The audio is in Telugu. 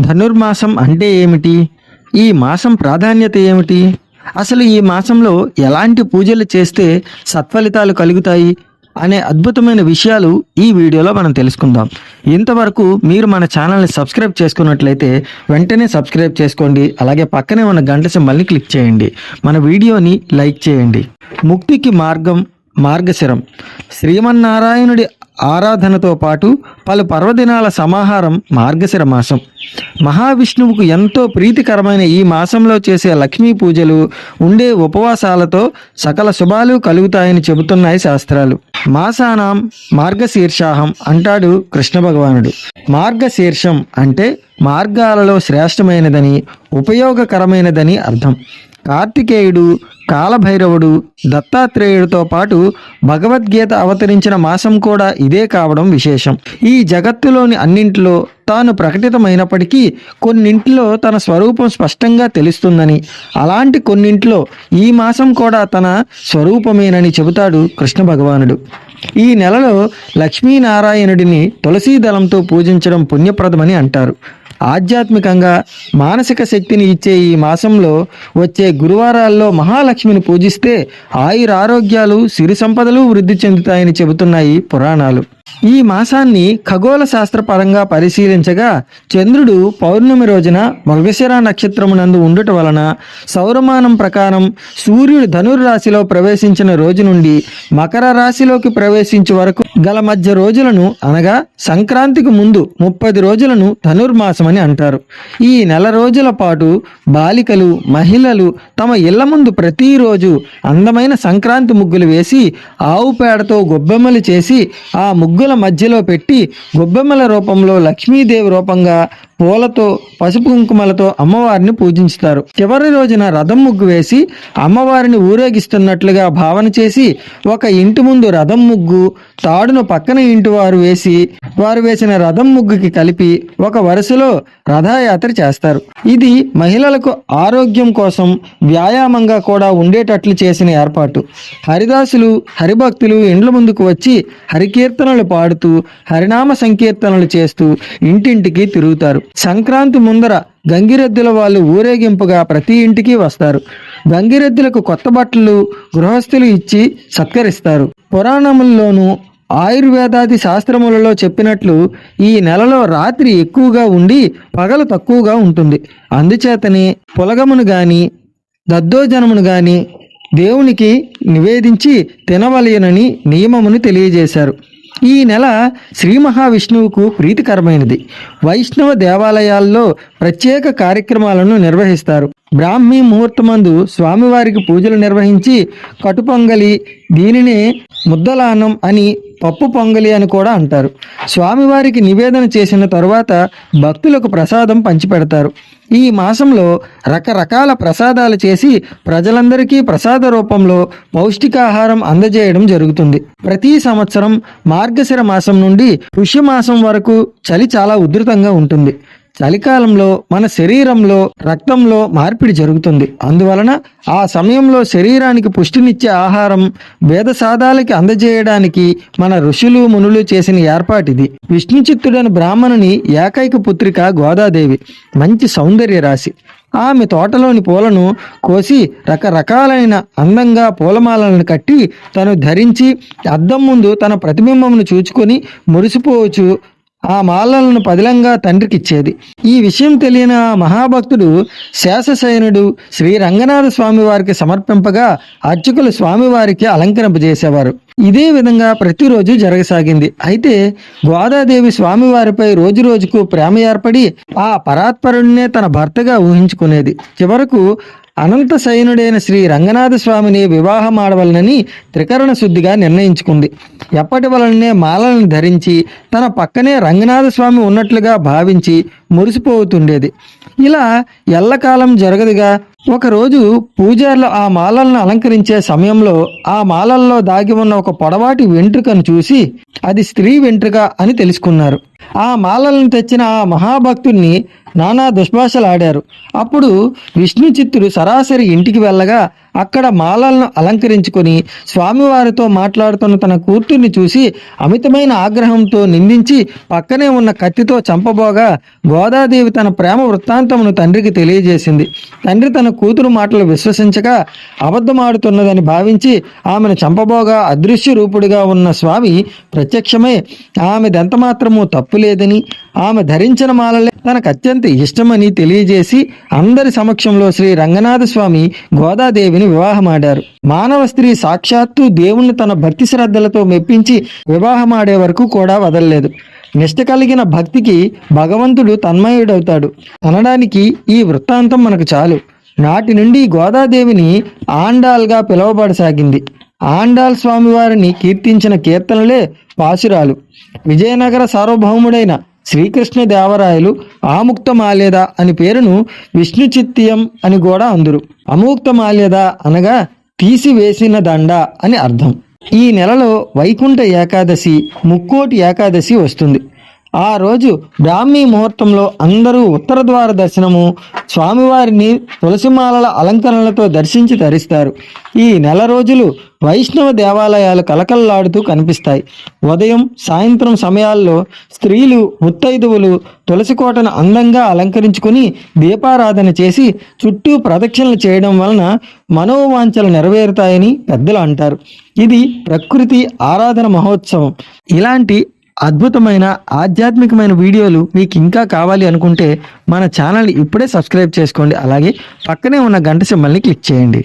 ధనుర్మాసం అంటే ఏమిటి? ఈ మాసం ప్రాధాన్యత ఏమిటి? అసలు ఈ మాసంలో ఎలాంటి పూజలు చేస్తే సత్ఫలితాలు కలుగుతాయి? అనే అద్భుతమైన విషయాలు ఈ వీడియోలో మనం తెలుసుకుందాం. ఇంతవరకు మీరు మన ఛానల్ని సబ్స్క్రైబ్ చేసుకున్నట్లయితే వెంటనే సబ్స్క్రైబ్ చేసుకోండి. అలాగే పక్కనే ఉన్న గంట సింబల్ని క్లిక్ చేయండి. మన వీడియోని లైక్ చేయండి. ముక్తికి మార్గం మార్గశిరం. శ్రీమన్నారాయణుడి ఆరాధనతో పాటు పలు పర్వదినాల సమాహారం మార్గశిర మాసం. మహావిష్ణువుకు ఎంతో ప్రీతికరమైన ఈ మాసంలో చేసే లక్ష్మీ పూజలు ఉండే ఉపవాసాలతో సకల శుభాలు కలుగుతాయని చెబుతున్నాయి శాస్త్రాలు. మాసానాం మార్గశీర్షాహం అంటాడు కృష్ణ భగవానుడు. మార్గశీర్షం అంటే మార్గాలలో శ్రేష్టమైనదని ఉపయోగకరమైనదని అర్థం. కార్తికేయుడు కాలభైరవుడు దత్తాత్రేయుడితో పాటు భగవద్గీత అవతరించిన మాసం కూడా ఇదే కావడం విశేషం. ఈ జగత్తులోని అన్నింటిలో తాను ప్రకటితమైనప్పటికీ కొన్నింటిలో తన స్వరూపం స్పష్టంగా తెలుస్తుందని అలాంటి కొన్నింటిలో ఈ మాసం కూడా తన స్వరూపమేనని చెబుతాడు కృష్ణ భగవానుడు ఈ నెలలో లక్ష్మీనారాయణుడిని తులసీ దళంతో పూజించడం పుణ్యప్రదమని అంటారు. ఆధ్యాత్మికంగా మానసిక శక్తిని ఇచ్చే ఈ మాసంలో వచ్చే గురువారాల్లో మహాలక్ష్మిని పూజిస్తే ఆయురారోగ్యాలు సిరి సంపదలు వృద్ధి చెందుతాయని చెబుతున్నాయి పురాణాలు. ఈ మాసాన్ని ఖగోళ శాస్త్రపరంగా పరిశీలించగా చంద్రుడు పౌర్ణమి రోజున మృగశిర నక్షత్రమునందు ఉండుట వలన సౌరమానం ప్రకారం సూర్యుడు ధనుర్రాశిలో ప్రవేశించిన రోజు నుండి మకర రాశిలోకి ప్రవేశించే వరకు గల మధ్య రోజులను అనగా సంక్రాంతికి ముందు ముప్పది రోజులను ధనుర్మాసమని అంటారు. ఈ నెల రోజుల పాటు బాలికలు మహిళలు తమ ఇళ్ళ ముందు ప్రతిరోజు అందమైన సంక్రాంతి ముగ్గులు వేసి ఆవు పేడతో గొబ్బెమ్మలు చేసి ఆ ముగ్గు ముగ్గుల మధ్యలో పెట్టి గొబ్బెమ్మల రూపంలో లక్ష్మీదేవి రూపంగా పూలతో పసుపు కుంకుమలతో అమ్మవారిని పూజించుతారు. చివరి రోజున రథం ముగ్గు వేసి అమ్మవారిని ఊరేగిస్తున్నట్లుగా భావన చేసి ఒక ఇంటి ముందు రథం ముగ్గు తాడును పక్కన ఇంటి వారు వేసి వారు వేసిన రథం ముగ్గుకి కలిపి ఒక వరుసలో రథయాత్ర చేస్తారు. ఇది మహిళలకు ఆరోగ్యం కోసం వ్యాయామంగా కూడా ఉండేటట్లు చేసిన ఏర్పాటు. హరిదాసులు హరిభక్తులు ఇండ్ల ముందుకు వచ్చి హరికీర్తనలు పాడుతూ హరినామ సంకీర్తనలు చేస్తూ ఇంటింటికి తిరుగుతారు. సంక్రాంతి ముందర గంగిరెద్దుల వాళ్ళు ఊరేగింపుగా ప్రతి ఇంటికి వస్తారు. గంగిరెద్దులకు కొత్త బట్టలు గృహస్థులు ఇచ్చి సత్కరిస్తారు. పురాణముల్లోనూ ఆయుర్వేదాది శాస్త్రములలో చెప్పినట్లు ఈ నెలలో రాత్రి ఎక్కువగా ఉండి పగలు తక్కువగా ఉంటుంది. అందుచేతనే పులగమును గాని దద్దోజనమును గాని దేవునికి నివేదించి తినవలయనని నియమమును తెలియజేశారు. ఈ నెల శ్రీ మహావిష్ణువుకు ప్రీతికరమైనది. వైష్ణవ దేవాలయాల్లో ప్రత్యేక కార్యక్రమాలను నిర్వహిస్తారు. బ్రాహ్మీ ముహూర్తమందు స్వామివారికి పూజలు నిర్వహించి కటుపొంగలి దీనినే ముద్దలానం అని పప్పు పొంగలి అని కూడా అంటారు. స్వామివారికి నివేదన చేసిన తరువాత భక్తులకు ప్రసాదం పంచిపెడతారు. ఈ మాసంలో రకరకాల ప్రసాదాలు చేసి ప్రజలందరికీ ప్రసాద రూపంలో పౌష్టికాహారం అందజేయడం జరుగుతుంది. ప్రతి సంవత్సరం మార్గశిర మాసం నుండి పుష్యమాసం వరకు చలి చాలా ఉధృతంగా ఉంటుంది. చలికాలంలో మన శరీరంలో రక్తంలో మార్పిడి జరుగుతుంది. అందువలన ఆ సమయంలో శరీరానికి పుష్టినిచ్చే ఆహారం వేదసాదాలకి అందజేయడానికి మన ఋషులు మునులు చేసిన ఏర్పాటిది. విష్ణు చిత్తుడని బ్రాహ్మణుని ఏకైక పుత్రిక గోదాదేవి. మంచి సౌందర్య రాశి. ఆమె తోటలోని పూలను కోసి రకరకాలైన అందంగా పూలమాలను కట్టి తను ధరించి అద్దం ముందు తన ప్రతిబింబమును చూచుకొని మురిసిపోవచ్చు ఆ మాలలను పదిలంగా తండ్రికిచ్చేది. ఈ విషయం తెలియని ఆ మహాభక్తుడు శేషశయనుడు శ్రీ రంగనాథ స్వామి వారికి సమర్పింపగా అర్చకులు స్వామివారికి అలంకరింపజేసేవారు ఇదే విధంగా ప్రతిరోజు జరగసాగింది. అయితే గోదాదేవి స్వామివారిపై రోజు రోజుకు ప్రేమ ఏర్పడి ఆ పరాత్పరుడినే తన భర్తగా ఊహించుకునేది. చివరకు అనంత శయనుడైన శ్రీ రంగనాథ స్వామిని వివాహం ఆడవలనని త్రికరణ శుద్ధిగా నిర్ణయించుకుంది. ఎప్పటి వలననే మాలను ధరించి తన పక్కనే రంగనాథ స్వామి ఉన్నట్లుగా భావించి మురిసిపోతుండేది. ఇలా ఎల్లకాలం జరగదుగా. ఒకరోజు పూజారులు ఆ మాలలను అలంకరించే సమయంలో ఆ మాలల్లో దాగి ఉన్న ఒక పొడవాటి వెంట్రుకను చూసి అది స్త్రీ వెంట్రుక అని తెలుసుకున్నారు. ఆ మాలలను తెచ్చిన ఆ మహాభక్తుణ్ణి నానా దుష్భాషలాడారు. అప్పుడు విష్ణు చిత్తుడు సరాసరి ఇంటికి వెళ్ళగా అక్కడ మాలలను అలంకరించుకొని స్వామివారితో మాట్లాడుతున్న తన కూతుర్ని చూసి అమితమైన ఆగ్రహంతో నిందించి పక్కనే ఉన్న కత్తితో చంపబోగా గోదాదేవి తన ప్రేమ వృత్తాంతమును తండ్రికి తెలియజేసింది. తండ్రి తన కూతురు మాటలు విశ్వసించగా అబద్ధమాడుతున్నదని భావించి ఆమెను చంపబోగా అదృశ్య రూపుడిగా ఉన్న స్వామి ప్రత్యక్షమై ఆమె దెంతమాత్రము తప్పు లేదని ఆమె ధరించిన మాలలే తనకు అత్యంత ఇష్టమని తెలియజేసి అందరి సమక్షంలో శ్రీ రంగనాథ స్వామి గోదాదేవిని వివాహమాడారు. మానవ స్త్రీ సాక్షాత్తు దేవుణ్ణి తన భక్తి శ్రద్ధలతో మెప్పించి వివాహమాడే వరకు కూడా వదలలేదు. నిష్ట కలిగిన భక్తికి భగవంతుడు తన్మయుడవుతాడు. అనడానికి ఈ వృత్తాంతం మనకు చాలు. నాటి నుండి గోదాదేవిని ఆండాల్గా పిలువబడసాగింది. ఆండాల్ స్వామివారిని కీర్తించిన కీర్తనలే పాశురాలు. విజయనగర సార్వభౌముడైన శ్రీకృష్ణదేవరాయలు ఆముక్తమాల్యద అని పేరును విష్ణు చిత్తియం అని కూడా అందురు. అముక్తమాల్యద అనగా తీసివేసిన దండ అని అర్థం. ఈ నెలలో వైకుంఠ ఏకాదశి ముక్కోటి ఏకాదశి వస్తుంది. ఆ రోజు బ్రాహ్మీ ముహూర్తంలో అందరూ ఉత్తర ద్వార దర్శనము స్వామివారిని తులసిమాలల అలంకరణలతో దర్శించి ధరిస్తారు ఈ నెల రోజులు వైష్ణవ దేవాలయాలు కలకల్లాడుతూ కనిపిస్తాయి. ఉదయం సాయంత్రం సమయాల్లో స్త్రీలు ముత్తైదువులు తులసి కోటను అందంగా అలంకరించుకుని దీపారాధన చేసి చుట్టూ ప్రదక్షిణలు చేయడం వలన మనోవాంఛలు నెరవేరుతాయని పెద్దలు అంటారు. ఇది ప్రకృతి ఆరాధన మహోత్సవం. ఇలాంటి అద్భుతమైన ఆధ్యాత్మికమైన వీడియోలు మీకు ఇంకా కావాలి అనుకుంటే మన ఛానల్ ఇప్పుడే సబ్స్క్రైబ్ చేసుకోండి. అలాగే పక్కనే ఉన్న గంట సింబల్ని క్లిక్ చేయండి.